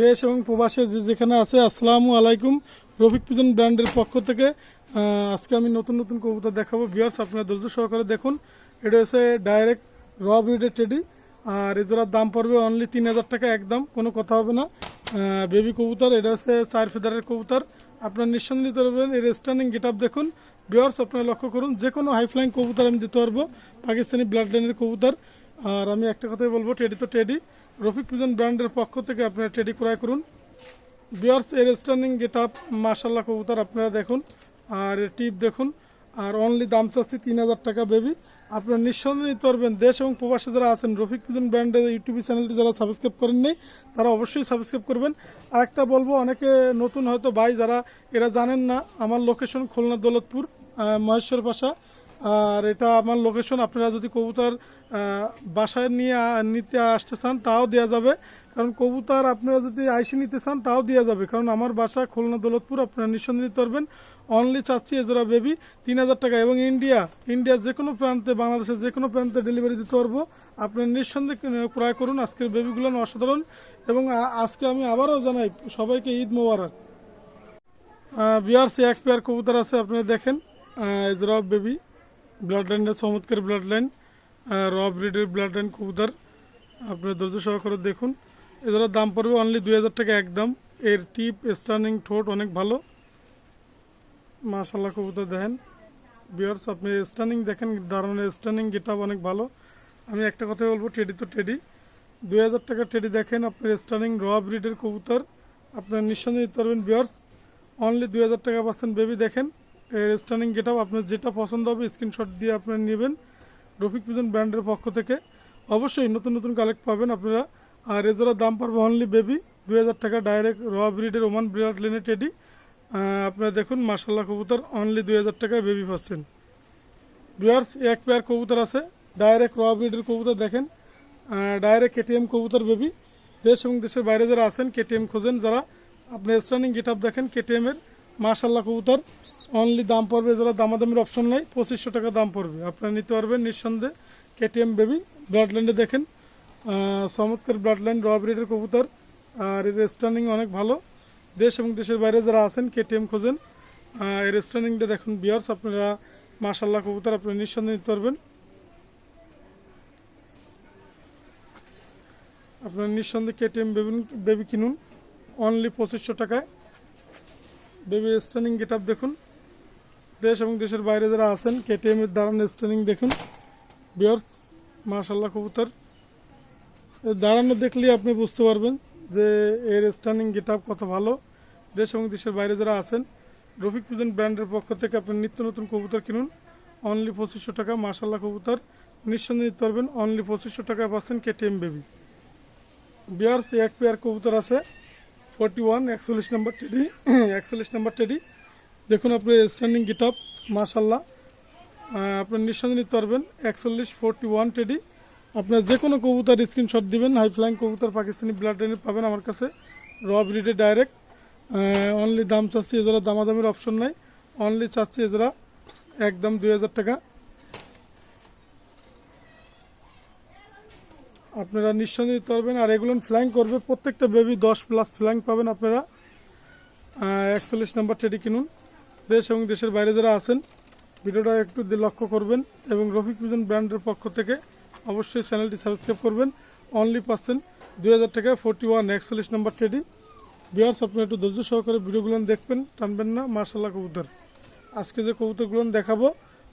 দেশ এবং প্রবাসে যে যেখানে আছে, আসসালামু আলাইকুম। রফিক পিজন ব্র্যান্ডের পক্ষ থেকে আজকে আমি নতুন নতুন কবুতর দেখাবো। বিয়ার্স আপনারা ধৈর্য সহকারে দেখুন। এটা হচ্ছে ডাইরেক্ট র ব্রিডের টেডি আর এজোড়ার দাম পড়বে অনলি তিন হাজার টাকা একদম, কোনো কথা হবে না। বেবি কবুতর, এটা হচ্ছে চার ফেদারের কবুতর। আপনার নিঃসন্দেহ নিতে পারবেন, এর স্ট্যান্ডিং গেট আপ দেখুন। বিয়ার্স আপনারা লক্ষ্য করুন যে কোনো হাই ফ্লাইং কবুতর আমি দিতে পারব, পাকিস্তানি ব্লাড লাইনের কবুতর। আর আমি একটা কথাই বলব টেডি তো টেডি রফিক পিজন ব্র্যান্ডের পক্ষ থেকে আপনারা টেডি ক্রয় করুন। বিয়ার্স এর স্ট্যান্ডিং গেট আপ মার্শাল্লাহ কবুতর আপনারা দেখুন। আর টিপ দেখুন। আর অনলি দাম চাচ্ছি তিন হাজার টাকা বেবি আপনারা নিঃসন্দেহে নিতে পারবেন। দেশ এবং প্রবাসে যারা আছেন, রফিক পিজন ব্র্যান্ডের ইউটিউব চ্যানেলটি যারা সাবস্ক্রাইব করেননি তারা অবশ্যই সাবস্ক্রাইব করবেন। আর একটা বলব, অনেকে নতুন হয়তো ভাই, যারা এরা জানেন না, আমার লোকেশন খুলনা দৌলতপুর মহেশ্বর পাশা। আর এটা আমার লোকেশন আপনারা যদি কবুতর বাসায় নিয়ে নিতে আসতে চান, তাও দেওয়া যাবে। কারণ কবুতর আপনারা যদি আইসি নিতে চান, তাও দেওয়া যাবে। কারণ আমার বাসা খুলনা দৌলতপুর, আপনারা নিঃসন্দেহ নিতে পারবেন। অনলি চাচ্ছি এজোড়া বেবি তিন হাজার টাকা। এবং ইন্ডিয়া ইন্ডিয়ার যে কোনো প্রান্তে বাংলাদেশের যে কোনো প্রান্তে ডেলিভারি দিতে পারব। আপনারা নিঃসন্দেহে ক্রয় করুন। আজকের বেবিগুলো অসাধারণ। এবং আজকে আমি আবারও জানাই, সবাইকে ঈদ মোবারক। বিয়ার সে এক পেয়ার কবুতর আছে, আপনারা দেখেন। এজরা বেবি ব্লাড লাইনের চমৎকার ব্লাড লাইন র ব্রিডের ব্লাড লাইন কবুতর। আপনার ধৈর্য সহকারে দেখুন। এজরা দাম পড়বে অনলি দুই হাজার টাকা একদম। এর টিপ স্টার্নিং ঠোঁট অনেক ভালো। মাশাল্লাহ কবুতর দেখেন। বিয়ার্স আপনি স্টার্নিং দেখেন, দারুণ স্টার্নিং গেট অনেক ভালো। আমি একটা কথা বলব টেডি তো টেডি দুই হাজার টাকা টেডি দেখেন, আপনার স্টার্নিং র ব্রিডের কবুতর। আপনার নিঃসন্দেহে নিতে পারবেন বিয়ার্স অনলি দুই হাজার টাকা পাচ্ছেন বেবি দেখেন। এর স্টার্নিং গেট আপনার যেটা পছন্দ হবে স্ক্রিনশট দিয়ে আপনারা নেবেন রফিক পিজন ব্র্যান্ডের পক্ষ থেকে। অবশ্যই নতুন নতুন কালেক্ট পাবেন আপনারা। আর এজোড়া দাম পারবে অনলি বেবি দুই হাজার টাকা ডাইরেক্ট র ব্রিডের ওমান ব্রিড লেনে টেডি আপনারা দেখুন মার্শাল্লাহ কবুতর অনলি দুই হাজার টাকায় বেবি পাচ্ছেন। বিয়ার্স এক পেয়ার কবুতর আছে। ডাইরেক্ট র ব্রিডের কবুতর দেখেন। ডাইরেক্ট কেটিএম কবুতর বেবি দেশ এবং দেশের বাইরে যারা আছেন কেটিএম খোঁজেন। যারা আপনি স্টার্নিং গেট আপ দেখেন কেটিএম এর মার্শাল্লাহ কবুতর। অনলি দাম পড়বে যারা দামাদামির অপশন নাই, পঁচিশশো টাকা দাম পড়বে। আপনারা নিতে পারবেন নিঃসন্দেহে কেটিএম বেবি ব্লাড লাইনে দেখেন। চমৎকার ব্লাড লাইন র কবুতর। আর এর স্টার্নিং অনেক ভালো। দেশ এবং দেশের বাইরে যারা আছেন কেটিএম খোঁজেন। এর স্টার্নিংটা দেখুন বিয়ার্স আপনারা মার্শাল্লাহ কবুতর আপনারা নিঃসন্দেহে নিতে পারবেন। আপনার নিঃসন্দেহে কেটিএম বেবি বেবি কিনুন। অনলি পঁচিশশো টাকায়। বেবি স্টার্নিং গেট দেখুন। দেশ এবং দেশের বাইরে যারা আছেন কেটিএম এর দাঁড়ান স্টার্নিং দেখুন। বিয়ার্স মার্শাল্লাহ কবুতর। দাঁড়ানো দেখলেই আপনি বুঝতে পারবেন যে এর স্টার্নিং গেট কত ভালো। দেশ এবং দেশের বাইরে যারা আছেন, রফিক পুজন ব্র্যান্ডের পক্ষ থেকে আপনি নিত্য নতুন কবুতর কিনুন। অনলি পঁচিশশো টাকা মার্শাল্লাহ কবুতর। নিঃসন্দেহে নিতে পারবেন অনলি পঁচিশশো টাকা পাচ্ছেন কেটিএম বেবি বিয়ার্স এক পেয়ার কবুতর আছে। ওয়ান, একচল্লিশ নম্বর দেখুন আপনি স্ট্যান্ডিং গেট আপ মাশাল্লাহ আপনি নিঃসন্দেহে নিতে পারবেন, একচল্লিশ, ফোরটি ওয়ান টেডি। আপনার যে কোনো কবুতার স্ক্রিনশট দিবেন হাই ফ্লাইং কবুতর, পাকিস্তানি ব্লাড লাইনে পাবেন আমার কাছে। র ব্রিডে ডাইরেক্ট অনলি দাম চাচ্ছি, এজোড়া দামাদামির অপশন নাই। অনলি চাচ্ছি এজোড়া, একদম দুই হাজার টাকা। আপনারা নিঃসন্দেহে পারবেন। আর এগুলো ফ্ল্যাং করবে। প্রত্যেকটা বেবি দশ প্লাস ফ্ল্যাং পাবেন আপনারা। একচল্লিশ নাম্বার টেডি কিনুন। দেশ এবং দেশের বাইরে যারা আছেন, ভিডিওটা একটু লক্ষ্য করবেন এবং রফিক ভিজন ব্র্যান্ডের পক্ষ থেকে অবশ্যই চ্যানেলটি সাবস্ক্রাইব করবেন। অনলি পার্সেন্ট দুই হাজার টাকা ফোরটি ওয়ান একচল্লিশ নাম্বার টেডি বিয়ার্স আপনি একটু ধৈর্য সহকারে ভিডিওগুলো দেখবেন, টানবেন না। মার্শাল্লাহ কবুতর। আজকে যে কবুতরগুলো দেখাবো,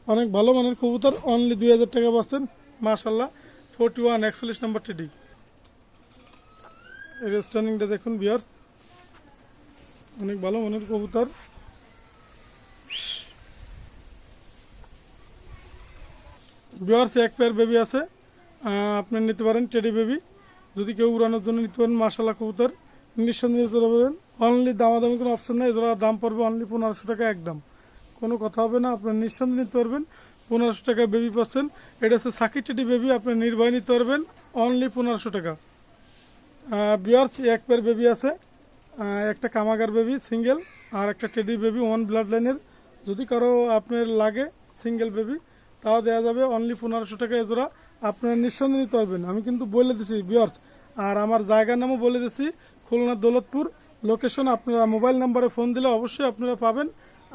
অনেক ভালো মানের কবুতর অনলি দুই হাজার টাকা পাচ্ছেন। মার্শাল্লাহ ফোরটি ওয়ান, একচল্লিশ নাম্বার টেডি এর স্টার্নিংটা দেখুন বিয়ার্স অনেক ভালো মানের কবুতর। বিয়ার্স এক পেয়ার বেবি আছে। আপনি নিতে পারেন টেডি বেবি যদি কেউ উড়ানোর জন্য নিতে পারেন মার্শাল্লাহ কবুতর। নিঃসন্দেহে নিতে পারেন অনলি দামাদামি কোনো অপশন নেই। এদের দাম পড়বে অনলি পনেরোশো টাকা একদম। কোনো কথা হবে না আপনার নিঃসন্দেহে নিতে পারবেন। পনেরোশো টাকা বেবি পাচ্ছেন। এটা হচ্ছে সাকি টেডি বেবি আপনি নির্বাহী নিতে পারবেন। অনলি পনেরোশো টাকা। বিয়ার্স, এক পেয়ার বেবি আছে। একটা কামাগার বেবি সিঙ্গেল আর একটা টেডি বেবি ওয়ান ব্লাড লাইনের যদি কারও আপনার লাগে সিঙ্গেল বেবি তাও দেওয়া যাবে। অনলি পনেরোশো টাকা এজোড়া আপনারা নিঃসন্দেহে নিতে পারবেন। আমি কিন্তু বলে দিছি, বিয়ার্স। আর আমার জায়গার নামও বলে দিছি, খুলনা দৌলতপুর। লোকেশন আপনারা মোবাইল নাম্বারে ফোন দিলে অবশ্যই আপনারা পাবেন।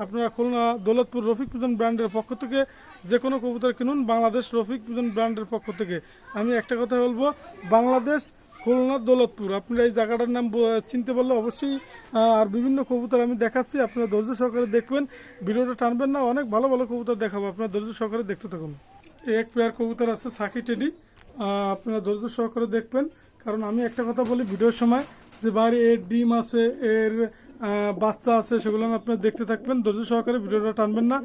আপনারা খুলনা দৌলতপুর রফিক পিজন ব্র্যান্ডের পক্ষ থেকে যে কোনো কবুতর কিনুন বাংলাদেশ রফিক পিজন ব্র্যান্ডের পক্ষ থেকে। আমি একটা কথা বলব, বাংলাদেশ, খুলনা, দৌলতপুর। আপনারা এই জায়গাটার নাম চিনতে পারলে অবশ্যই আর বিভিন্ন কবুতর আমি দেখাচ্ছি, আপনারা ধৈর্য সহকারে দেখবেন। ভিডিওটা টানবেন না, অনেক ভালো ভালো কবুতর দেখাবো, আপনারা ধৈর্য সহকারে দেখতে থাকুন। এক পেয়ার কবুতর আছে সাকি টেডি আপনারা ধৈর্য সহকারে দেখবেন। কারণ আমি একটা কথা বলি, ভিডিওর সময় যে বাইরে এর ডিম আছে, এর বাচ্চা আছে সেগুলো আপনারা দেখতে থাকবেন। ধৈর্য সহকারে ভিডিওটা টানবেন না।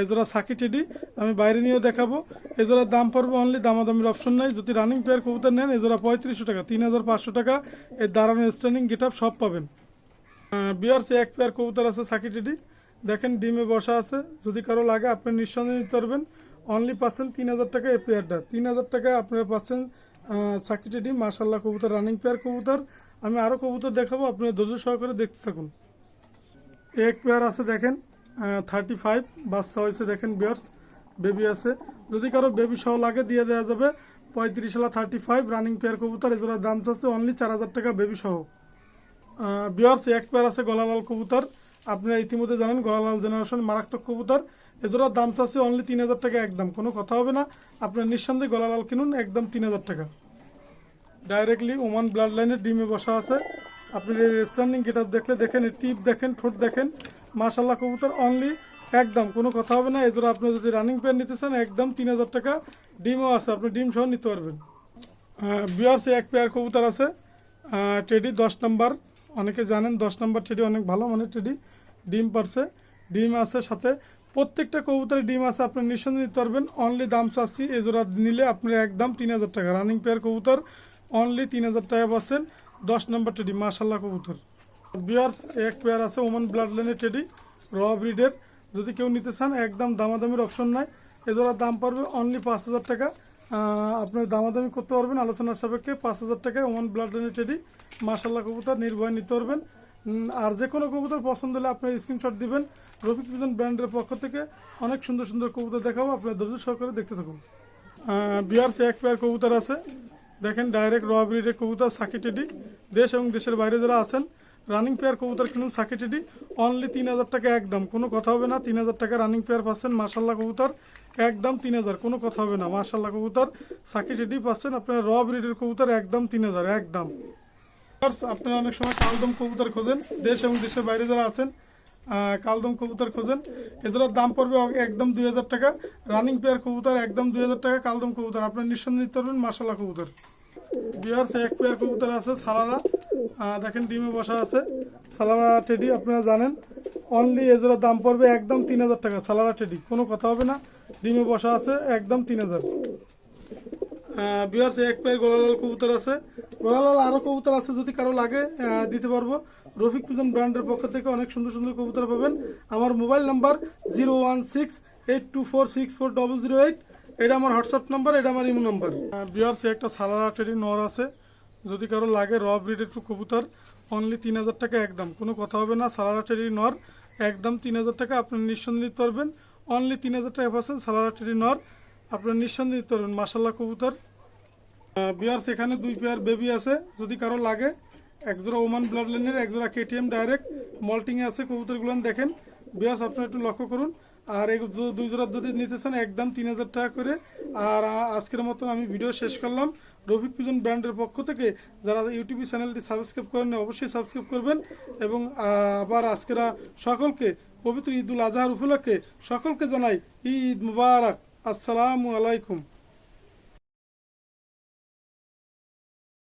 এজোড়া সাকি টেডি, আমি বাইরে নিয়েও দেখাবো। এজোড়ার দাম পড়বে অনলি দামাদামির অপশন নাই। যদি রানিং পেয়ার কবুতর নেন এজোড়া পঁয়ত্রিশশো টাকা, তিন হাজার পাঁচশো টাকা। এর দাঁড়ানো স্ট্যান্ডিং গেট সব পাবেন। বিয়ার্স এক পেয়ার কবুতর আছে সাকি টেডি। দেখেন, ডিমে বসা আছে। যদি কারও লাগে, আপনি নিঃসন্দেহে নিতে পারবেন। অনলি পাচ্ছেন তিন হাজার টাকা এই পেয়ারটা তিন হাজার টাকা আপনারা পাচ্ছেন সাকি টেডি মার্শাল্লাহ কবুতর রানিং পেয়ার কবুতর। আমি আরও কবুতর দেখাবো আপনি ধৈর্য সহকারে দেখতে থাকুন। এক পেয়ার আছে দেখেন থার্টি ফাইভ বাচ্চা হয়েছে দেখেন বিয়ার্স বেবি আছে। যদি কারও বেবি সহ লাগে দিয়ে দেওয়া যাবে, পঁয়ত্রিশ সালা থার্টি ফাইভ রানিং পেয়ার কবুতর, এগুলোর দাম আছে অনলি চার হাজার টাকা বেবি সহ। বিয়ার্স এক পেয়ার আছে গলালাল কবুতর, আপনারা ইতিমধ্যে জানেন গলালাল জেনারেশন মারাত্মক কবুতর এজোড়ার দাম চাচ্ছে অনলি তিন হাজার টাকা একদম, কোনো কথা হবে না। আপনার নিঃসন্দেহে গলালাল কিনুন, একদম তিন হাজার টাকা। ডাইরেক্টলি ওমান ব্লাড লাইনের ডিমে বসা আছে। আপনি স্ট্যান্ডিং গেটার দেখলে দেখেন টিপ দেখেন, ঠোঁট দেখেন মাশাল্লাহ কবুতর অনলি একদম, কোনো কথা হবে না। এজোড়া আপনি যদি রানিং প্যান নিতে চান, একদম তিন হাজার টাকা ডিমও আছে, আপনি ডিম সহ নিতে পারবেন। বিয়ার্সে এক পেয়ার কবুতর আছে। টেডি দশ নাম্বার। অনেকে জানেন দশ নাম্বার টেডি অনেক ভালো মানে টেডি ডিম পারছে, ডিম আছে সাথে। প্রত্যেকটা কবুতরে ডিম আছে, আপনি নিঃসন্দেহে নিতে পারবেন। অনলি দাম চাচ্ছি এ জোড়া নিলে আপনার একদম তিন হাজার টাকা। রানিং পেয়ার কবুতর অনলি তিন হাজার টাকা পাচ্ছেন। দশ নম্বর টেডি মাশাল্লাহ কবুতর। বিয়ার্স এক পেয়ার আছে ওমান ব্লাড লাইনের টেডি র ব্রিডের যদি কেউ নিতে চান, একদম দামাদামির অপশন নাই। এজোড়ার দাম পড়বে অনলি পাঁচ হাজার টাকা। আপনার দামাদামি করতে পারবেন, আলোচনার সাপেক্ষে পাঁচ হাজার টাকায় ওমান ব্লাড লাইনের টেডি মাশাল্লাহ কবুতর, নির্ভয় নিতে পারবেন। আর যে কোনো কবুতর পছন্দ হলে আপনি স্ক্রিনশট দিবেন। রফিক পিজন ব্র্যান্ডের পক্ষ থেকে অনেক সুন্দর সুন্দর কবুতর দেখাবো, আপনার ধৈর্য সহকারে দেখতে থাকুন। বিয়ার্স এক পেয়ার কবুতর আছে। দেখেন ডাইরেক্ট র ব্রিডের কবুতর সাকি টেডি দেশ এবং দেশের বাইরে যারা আছেন রানিং পেয়ার কবুতর কিনুন সাকি টেডি অনলি তিন হাজার টাকা একদম। কোনো কথা হবে না, তিন হাজার টাকা রানিং পেয়ার পাচ্ছেন মার্শাল্লাহ কবুতর। একদম তিন হাজার, কোনো কথা হবে না মার্শাল্লাহ কবুতর। সাকি টেডি পাচ্ছেন আপনার র ব্রিডের কবুতর একদম তিন হাজার, একদম। আপনারা অনেক সময় কালদম কবুতর খোঁজেন। দেশ এবং দেশের বাইরে যারা আছেন কালদম কবুতর খোঁজেন। এছাড়া দাম পড়বে একদম দুই হাজার টাকা। রানিং পেয়ার কবুতর একদম দুই হাজার টাকা, কালদম কবুতর। আপনার নিঃসন্দেহে নিতে পারবেন মাসালা কবুতর। বিহার এক পেয়ার কবুতর আছে সালারা দেখেন ডিমে বসা আছে। সালারা টেডি, আপনারা জানেন। অনলি এজোড়ার দাম পড়বে একদম তিন হাজার টাকা। সালারা টেডি, কোনো কথা হবে না। ডিমে বসা আছে, একদম তিন হাজার। বিহার এক পেয়ার গোলালাল কবুতর আছে। গোলালাল আরও কবুতর আছে যদি কারও লাগে দিতে পারব। রফিক পিজন ব্র্যান্ডের পক্ষ থেকে অনেক সুন্দর সুন্দর কবুতর পাবেন। আমার mobile number zero one six eight two four six four double zero eight. এটা আমার হোয়াটসঅ্যাপ নাম্বার, এটা আমার ইমো নাম্বার। বিহার একটা সালারা টেরি নর আছে। যদি কারও লাগে র ব্রিডের কবুতর অনলি তিন হাজার টাকা একদম। কোনো কথা হবে না, সালারা টেরি নর। একদম তিন হাজার টাকা আপনি নিঃসন্দেহে নিতে পারবেন। অনলি তিন হাজার টাকা পাচ্ছেন সালারা টেরি নর। আপনার নিঃসন্দেহে নিতে পারবেন মাসাল্লাহ কবুতর। বিয়ার্স এখানে দুই পেয়ার বেবি আছে। যদি কারও লাগে এক জোড়া ওমান ব্লাড লাইনের এক জোড়া কেটিএম ডাইরেক্ট মল্টিং এ আছে কবুতরগুলো দেখেন। বিয়ার্স আপনারা একটু লক্ষ্য করুন। আর জো- দুই জোড়া যদি নিতে চান একদম তিন হাজার টাকা করে। আর আজকের মতো আমি ভিডিও শেষ করলাম। রফিক পিজন ব্র্যান্ডের পক্ষ থেকে যারা ইউটিউব চ্যানেলটি সাবস্ক্রাইব করেন অবশ্যই সাবস্ক্রাইব করবেন এবং আবার আজকেরা সকলকে পবিত্র ঈদুল আজহার উপলক্ষে সকলকে জানাই ঈদ মুবারক। আসসালামু আলাইকুম।